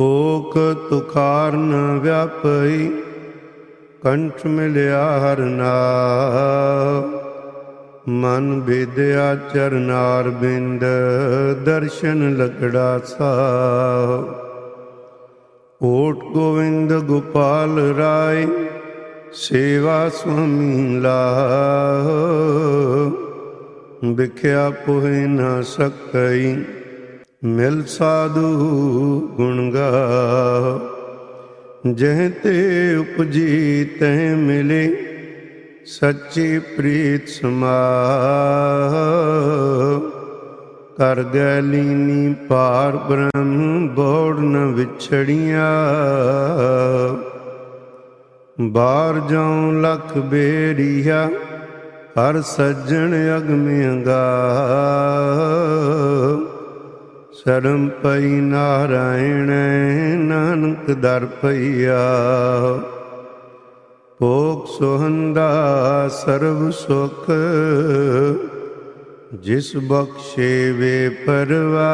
Okay ਤੁਖਾਰ ਨ ਵਿਆਪਈ, ਕੰਠ ਮਿਲਿਆ ਹਰ ਨਾਮ ਮਨ ਵਿਦਿਆ ਚਰਨਾਰ ਬਿੰਦ, ਦਰਸ਼ਨ ਲਗੜਾ ਸਾਹ ਓਟ ਗੋਵਿੰਦ ਗੋਪਾਲ ਰਾਏ, ਸੇਵਾ ਸੁਆਮੀ ਲਾਹ ਵਿਖਿਆ ਪੁਹਿ ਨਾ ਸਕਈ ਮਿਲ ਸਾਧੂ ਗੁਣ ਗਾ ਜਹ ਤੇ ਉਪਜੀ ਤੈ ਮਿਲੇ, ਸੱਚੀ ਪ੍ਰੀਤ ਸਮਾ ਕਰ ਗੈ ਲੀਨੀ ਪਾਰ ਬ੍ਰਹਮ, ਬੋੜ ਨ ਵਿਛੜੀਆਂ। ਬਾਹਰ ਜਾਉ ਲਖ ਬੇੜੀਆ, ਹਰ ਸੱਜਣ ਅਗਮਿਆਗਾ ਸਰਮ ਪਈ ਨਾਰਾਇਣ ਨਾਨਕ ਦਰ ਪਈਆ। ਭੋਗ ਸੁਹੰਦਾ ਸਰਬ ਸੁਖ ਜਿਸ ਬਖਸ਼ੇ ਵੇ ਪਰਵਾ।